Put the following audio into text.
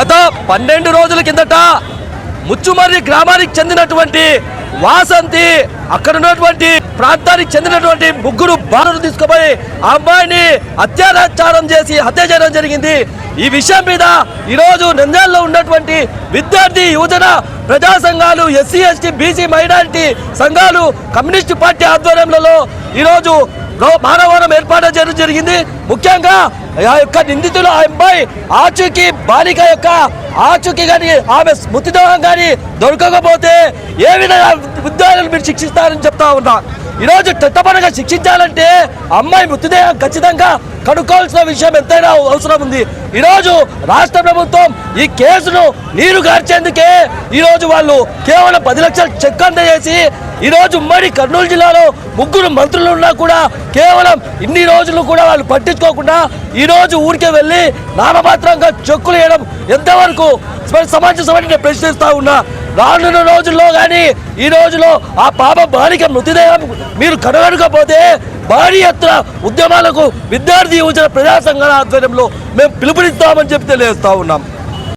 గత పన్నెండు రోజుల కిందట ముచ్చుమర్రి గ్రామానికి చెందినటువంటి వాసంతి అక్కడ ఉన్నటువంటి ప్రాంతానికి చెందినటువంటి ముగ్గురు బాలురు తీసుకుపోయి ఆ అమ్మాయిని అత్యాచారం చేసి హత్య చేయడం జరిగింది. ఈ విషయం మీద ఈరోజు నంద్యాలలో ఉన్నటువంటి విద్యార్థి యువజన ప్రజా సంఘాలు ఎస్సీ ఎస్టీ బీసీ మైనారిటీ సంఘాలు కమ్యూనిస్టు పార్టీ ఆధ్వర్యంలో ఈరోజు మానవరం ఏర్పాటు చేయడం జరిగింది. ముఖ్యంగా ఆ యొక్క నిందితులు ఆ అబ్బాయి ఆచూకీ బాలిక యొక్క ఆచూకీ కానీ ఆమె స్మృతిదేహం కానీ దొరకకపోతే ఏ విధంగా ఉద్యోగాలను మీరు చేస్తారని చెప్తా ఉన్నా. ఈరోజు చట్టపరంగా శిక్షించాలంటే అమ్మాయి మృతదేహం ఖచ్చితంగా కనుక్కోవాల్సిన విషయం ఎంతైనా అవసరం ఉంది. ఈరోజు రాష్ట్ర ప్రభుత్వం ఈ కేసును నీరు గార్చేందుకే ఈరోజు వాళ్ళు కేవలం పది లక్షల చెక్ అందజేసి ఈరోజు ఉమ్మడి కర్నూలు జిల్లాలో ముగ్గురు మంత్రులు ఉన్నా కూడా కేవలం ఇన్ని రోజులు కూడా వాళ్ళు పట్టించుకోకుండా ఈ రోజు ఊరికే వెళ్ళి నామమాత్రంగా చెక్కులు వేయడం ఎంతవరకు సమాజ సభని నేను ప్రశ్నిస్తా ఉన్నా. రానున్న రోజుల్లో కానీ ఈ రోజులో ఆ పాప బాలిక మృతదేహం మీరు కనుగొనకపోతే భారీ ఎత్తున ఉద్యమాలకు విద్యార్థి యువజన ప్రజా సంఘాల ఆధ్వర్యంలో మేము పిలుపునిస్తామని చెప్పి తెలియజేస్తా ఉన్నాం.